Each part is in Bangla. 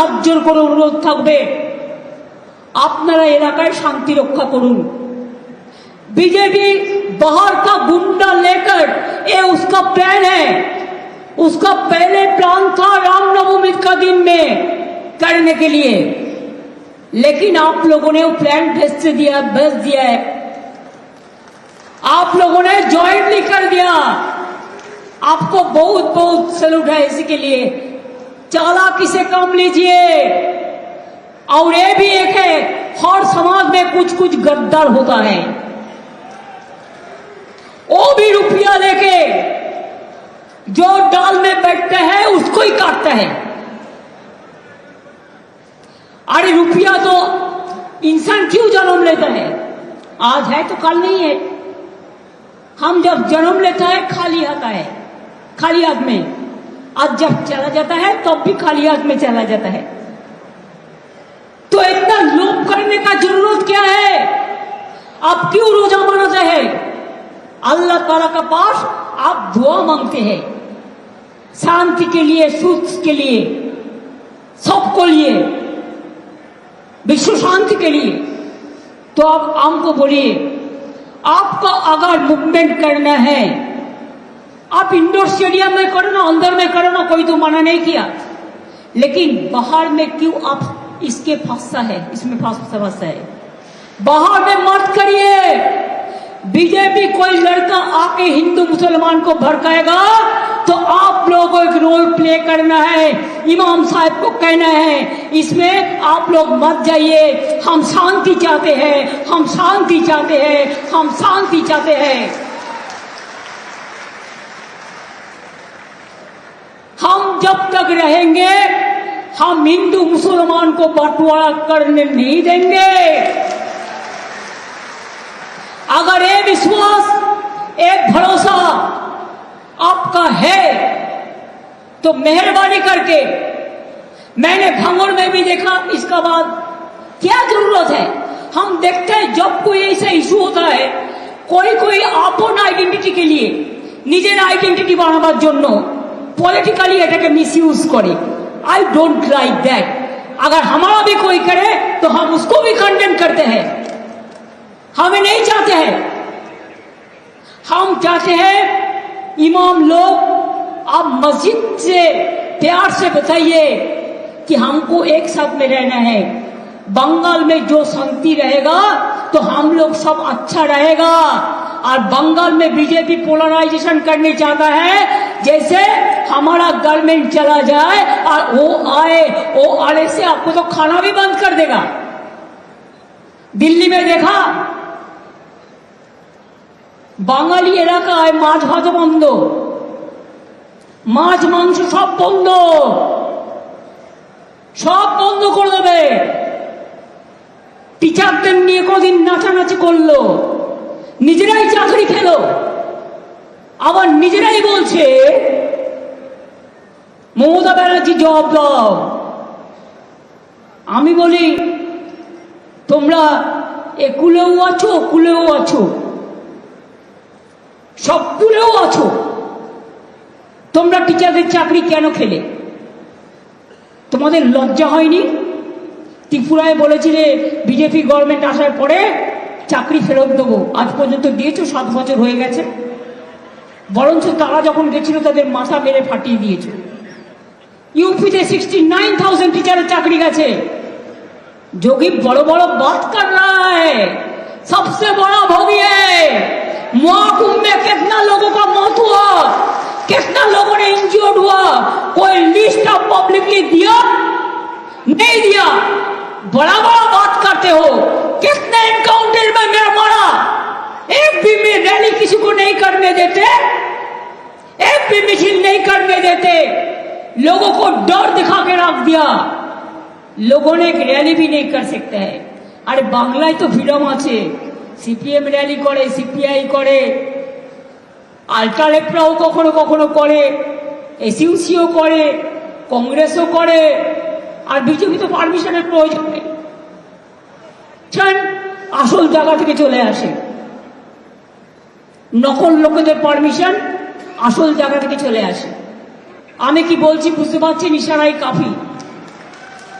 হাত জোর করে অনুরোধ থাকবে আপনারা এলাকায় শান্তি রক্ষা করুন बीजेपी बाहर का गुंडा लेकर ये उसका प्लान है उसका पहले प्लान था रामनवमी का दिन में करने के लिए लेकिन आप लोगों ने वो प्लान भेज से दिया भेज दिया है आप लोगों ने ज्वाइंटली कर दिया आपको बहुत बहुत सैल्यूट है इसी के लिए चालाकी से काम लीजिए? और ये भी एक है, हर समाज में कुछ कुछ गद्दार होता है। वो भी रुपया लेके जो डाल में बैठते हैं, उसको ही काटता है। अरे रुपया तो इंसान क्यों जन्म लेता है? आज है तो कल नहीं है। हम जब जन्म लेता है, खाली आता है खाली हाथ में। आज जब चला जाता है, तब भी खाली हाथ में चला जाता है। तो इतना लोभ करने का ज़रूरत क्या है? आप क्यों रोजा मनाते हैं? अल्लाह ताला का पास आप दुआ मांगते हैं। शांति के लिए, सुख के लिए, सबको लिए, विश्व शांति के लिए। तो आप हमको बोलिए, आपको अगर मूवमेंट करना है आप इंडोर स्टेडियम में करो ना, अंदर में करो ना, कोई तो मना नहीं किया। लेकिन बाहर में क्यों आप इसके फंसा है? इसमें फंसा है। बाहर में मत करिए। बीजेपी कोई लड़का आके हिंदू मुसलमान को भड़काएगा तो आप लोगों को एक रोल प्ले करना है। इमाम साहब को कहना है, इसमें आप लोग मत जाइए। हम शांति चाहते हैं, हम शांति चाहते हैं, हम शांति चाहते हैं हम जब तक रहेंगे हम हिंदू मुसलमान को बंटवारा करने नहीं देंगे अगर ये विश्वास एक भरोसा आपका है तो मेहरबानी करके मैंने भंगुर में भी देखा इसका बाद क्या जरूरत है हम देखते हैं जब कोई ऐसा इशू होता है कोई कोई আপন আইডেন্টিটি के लिए নিজের আইডেন্টিটি বানাবার জন্য पॉलिटिकली এটাকে मिसयूज करे आई डोंट लाइक दैट अगर हमारा भी कोई करे तो हम उसको भी कंडेम करते हैं हमें नहीं चाहते हैं हम चाहते हैं इमाम लोग आप मस्जिद से प्यार से बताइए कि हमको एक साथ में रहना है बंगाल में जो शांति रहेगा तो हम लोग सब अच्छा रहेगा और बंगाल में बीजेपी पोलराइजेशन करने चाहता है जैसे हमारा गवर्नमेंट चला जाए और वो आए वो आने से आपको तो खाना भी बंद कर देगा दिल्ली में देखा বাঙালি এলাকায় মাছ ভাত বন্ধ মাছ মাংস সব বন্ধ সব বন্ধ করে দেবে টিচারদের নিয়ে কদিন নাচানাচি করলো নিজেরাই চাকরি খেলো আবার নিজেরাই বলছে, মমতা ব্যানার্জি জবাব দাও। আমি বলি, তোমরা এ কুলেও আছো কুলেও আছো। সব কুলেও আছো। তোমরা টিচারদের চাকরি কেন খেলে? তোমাদের লজ্জা হয়নি? ত্রিপুরায় বলেছিলে বিজেপি গভর্নমেন্ট আসার পরে চাকরি ফেরত দেবো। আজ পর্যন্ত দিয়েছ, সাত বছর হয়ে গেছে। বরঞ্চ তারা যখন গেছিল তাদের মাথা মেরে ফাটিয়ে দিয়েছে यूपी से सिक्सटी नाइन थाउजेंड टीचर चाकरी गए जोगी बड़ो बड़ो बात कर रहा है सबसे बड़ा भोगी है महाकुंभ में कितना लोगों का मौत हुआ कितना लोगों ने इंजर्ड हुआ कोई लिस्ट ऑफ पब्लिकली दिया नहीं दिया बड़ा बड़ा बात करते हो कितने एनकाउंटर में मेरा मारा एमपी में रैली किसी को नहीं करने देते। एमपी मिছিল नहीं करने देते। लोगों को डर दिखा के रख दिया। लोगों ने एक रैली भी नहीं कर सकते हैं। अरे बांग्लाয় তো ফ্রিডম আছে সিপিএম র্যালি করে সিপিআই করে আলট্রালেপরাও কখনো কখনো করে এসইউসিও করে কংগ্রেসও করে আর বিজেপি তো পারমিশনের প্রয়োজন নেই। আসল জায়গা থেকে চলে আসে। নকল লোকেদের পারমিশন আসল জায়গা থেকে চলে আসে। আমি কি বলছি বুঝতে পারছেন ইশারাই কাফি।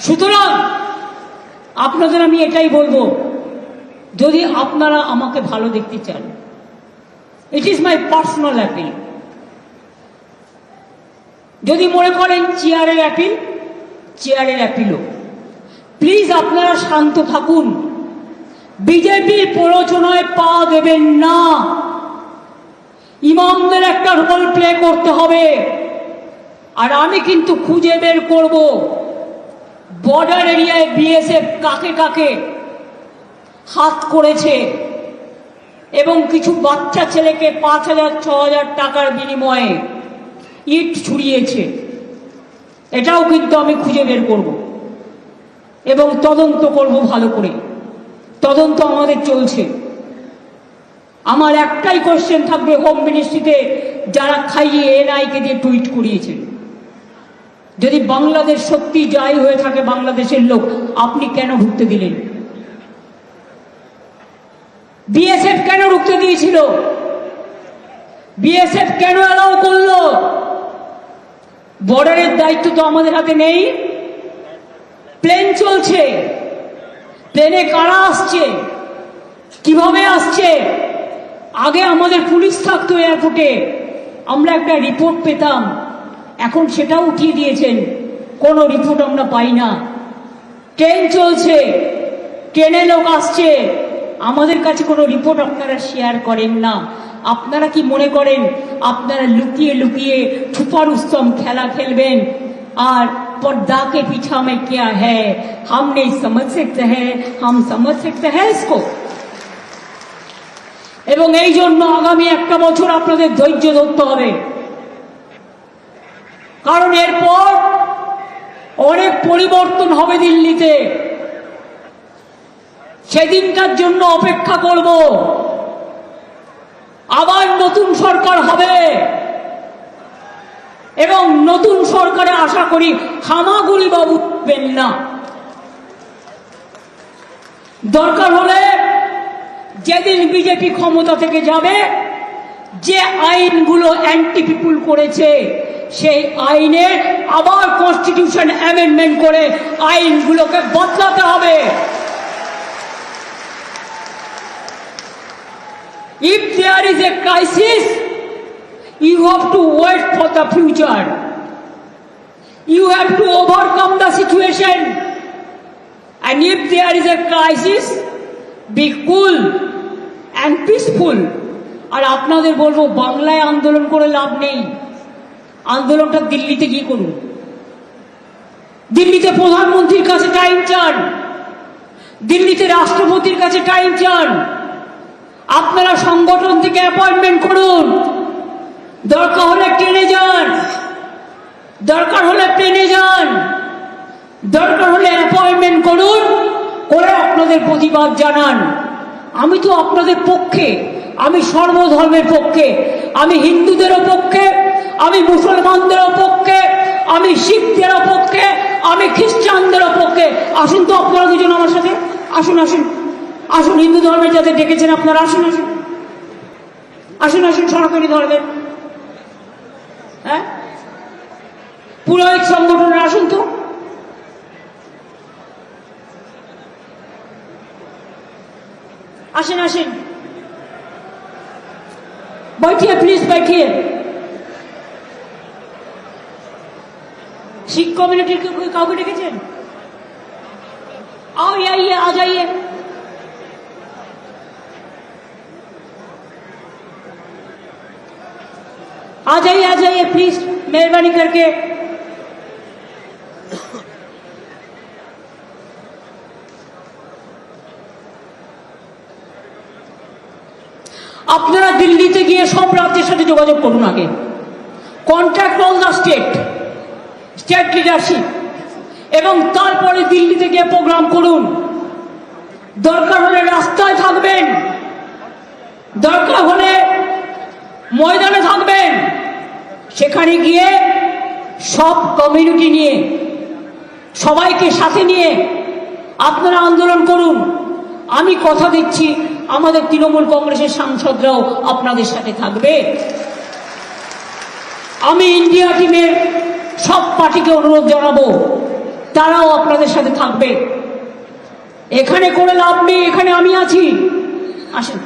সুতরাং, আপনাদের আমি এটাই বলব, যদি আপনারা আমাকে ভালো দেখতে চান it is my personal appeal যদি মনে করেন চেয়ারের অ্যাপিল চেয়ারের অ্যাপিলও প্লিজ আপনারা শান্ত থাকুন। বিজেপির প্ররোচনায় পা দেবেন না। ইমামদের একটা রোল প্লে করতে হবে। আর আমি কিন্তু খুঁজে বের করব বর্ডার এরিয়ায় বিএসএফ কাকে কাকে হাত করেছে এবং কিছু বাচ্চা ছেলেকে পাঁচ হাজার, ছ হাজার টাকার বিনিময়ে ইট ছুড়িয়েছে। এটাও কিন্তু আমি খুঁজে বের করব এবং তদন্ত করব ভালো করে। তদন্ত আমাদের চলছে। আমার একটাই কোশ্চেন থাকবে হোম মিনিস্ট্রিতে যারা খাইয়ে এনআইকে দিয়ে টুইট করিয়েছেন যদি বাংলাদেশ সত্যি যাই হয়ে থাকে বাংলাদেশের লোক, আপনি কেন ঢুকতে দিলেন? বিএসএফ কেন ঢুকতে দিয়েছিল? বিএসএফ কেন অ্যালাউ করল? বর্ডারের দায়িত্ব তো আমাদের হাতে নেই। প্লেন চলছে। প্লেনে কারা আসছে? কীভাবে আসছে? আগে আমাদের পুলিশ থাকতো এয়ারপোর্টে আমরা একটা রিপোর্ট পেতাম এখন সেটাও উঠিয়ে দিয়েছেন কোনো রিপোর্ট আমরা পাই না ট্রেন চলছে ট্রেনে লোক আসছে আমাদের কাছে কোনো রিপোর্ট আপনারা শেয়ার করেন না আপনারা কি মনে করেন আপনারা লুকিয়ে লুকিয়ে ছুপার উৎসব খেলা খেলবেন আর पर्दा के पीछा में क्या है हम नहीं समझ सकते हैं हम समझ सकते हैं इसको এবং এই জন্য আগামী একটা বছর আপনাদের ধৈর্য ধরতে হবে। কারণ এরপর অনেক পরিবর্তন হবে দিল্লিতে। সেদিনটার জন্য অপেক্ষা করব। আবার নতুন সরকার হবে। এবং নতুন সরকারে আশা করি হামাগুড়ি বাবু না। দরকার হলে যেদিন বিজেপি ক্ষমতা থেকে যাবে, যে আইনগুলো অ্যান্টি পিপুল করেছে, সেই আইনে আবার কনস্টিটিউশন অ্যামেন্ডমেন্ট করে আইনগুলোকে বদলাতে হবে। If there is a crisis you have to wait for the future you have to overcome the situation and if there is a crisis be cool. And peaceful আর আপনাদের বলব, বাংলায় আন্দোলন করে লাভ নেই। আন্দোলনটা দিল্লিতে গিয়ে করুন। দিল্লিতে প্রধানমন্ত্রীর কাছে টাইম চান। দিল্লিতে রাষ্ট্রপতির কাছে টাইম চান। আপনারা সংগঠন থেকে অ্যাপয়েন্টমেন্ট করুন। দরকার হলে ট্রেনে যান। দরকার হলে প্লেনে যান। দরকার হলে অ্যাপয়েন্টমেন্ট করুন। করে আপনাদের প্রতিবাদ জানান। আমি তো আপনাদের পক্ষে, আমি সর্বধর্মের পক্ষে, আমি হিন্দুদেরও পক্ষে, আমি মুসলমানদেরও পক্ষে, আমি শিখদেরও পক্ষে, আমি খ্রিস্টানদেরও পক্ষে। আসুন তো আপনারা দুজন আমার সাথে, আসুন আসুন। আসুন, হিন্দু ধর্মের যাদের ডেকেছেন আপনারা, আসুন আসুন। আসুন আসুন, সনাতনী ধর্মের। হ্যাঁ? পুরোহিত সংগঠনের, আসুন তো। আসেন আসেন बैठिए प्लीज बैठिए শিখ কমিউনিটির কেউ কেউ কাউকে ডেকেছেন आओ ये आइए आ जाइए आ जाइए आ जाइए प्लीज मेहरबानी करके গিয়ে সব রাজ্যের সাথে যোগাযোগ করুন আগে। Contact all the state state leadership এবং তারপরে দিল্লিতে গিয়ে প্রোগ্রাম করুন। দরকার হলে রাস্তায় থাকবেন। দরকার হলে ময়দানে থাকবেন। সেখানে গিয়ে সব কমিউনিটি নিয়ে, সবাইকে সাথে নিয়ে আপনারা আন্দোলন করুন। আমি কথা দিচ্ছি। আমাদের তৃণমূল কংগ্রেসের সাংসদরাও আপনাদের সাথে থাকবে। আমি ইন্ডিয়া টিমের সব পার্টিকে অনুরোধ জানাব, তারাও আপনাদের সাথে থাকবে। এখানে করে লাভ নেই, এখানে আমি আছি। আসুন।